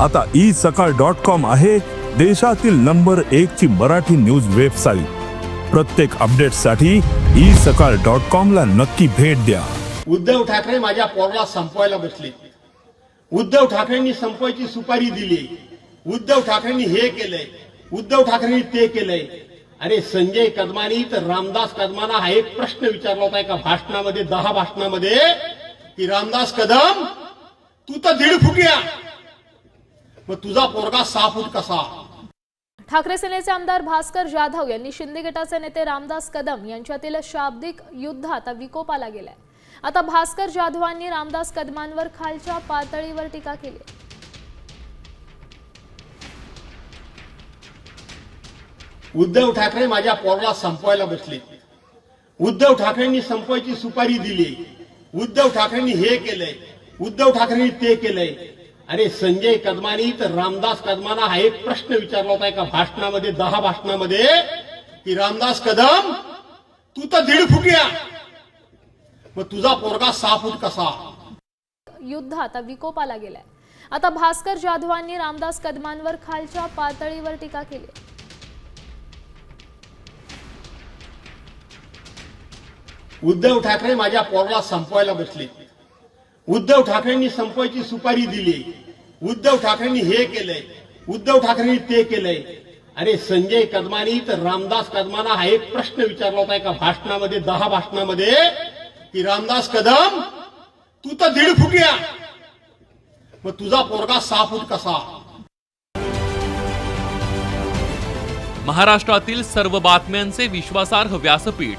आता ई सकाळ dot com आहे देशातील नंबर एक ची मराठी न्यूज वेबसाईट. प्रत्येक अपडेटसाठी ई सकाळ डॉट कॉम ला नक्की भेट द्या. उद्धव ठाकरे माझ्या पोरला संपवायला बसले. उद्धव ठाकरेंनी संपवायची सुपारी दिली. उद्धव ठाकरेंनी हे केलंय. उद्धव ठाकरेंनी ते केलंय. अरे संजय कदमानी तर रामदास कदमांना हा एक प्रश्न विचारला होता एका भाषणामध्ये दहा भाषणामध्ये की रामदास कदम तू तर दीड फुटिया. मग तुझा पोरगा सहा फूट कसा? ठाकरे सेनेचे आमदार भास्कर जाधव यांनी शिंदे गटाचे नेते रामदास कदम यांच्यातील शाब्दिक युद्ध आता विकोपाला गेलंय. आता भास्कर जाधवांनी रामदास कदमांवर खालच्या पातळीवर टीका केली. उद्धव ठाकरे माझ्या पोरला संपवायला बसले. उद्धव ठाकरेंनी संपवायची सुपारी दिली. उद्धव ठाकरेंनी हे केलंय. उद्धव ठाकरेंनी ते केलंय. अरे संजय कदमानी तर रामदास कदमांना हा एक प्रश्न विचारला होता एका भाषणामध्ये दहा भाषणामध्ये. की रामदास कदम तू तर दीड फुटिया मग तुझा पोरगा सहा फूट कसा? युद्ध आता विकोपाला गेलंय. आता भास्कर जाधवांनी रामदास कदमांवर खालच्या पातळीवर टीका केली. उद्धव ठाकरे माझ्या पोरला संपवायला बसले. उद्धव ठाकरेंनी संपवायची सुपारी दिली. उद्धव ठाकरेंनी हे केलंय. उद्धव ठाकरेंनी ते केलंय. अरे संजय कदमानी तर रामदास कदमांना हा एक प्रश्न विचारला होता एका भाषणामध्ये दहा भाषणामध्ये की रामदास कदम तू तर दीड फुटिया मग तुझा पोरगा सहा फूट कसा? महाराष्ट्रातील सर्व बातम्यांचे विश्वासार्ह व्यासपीठ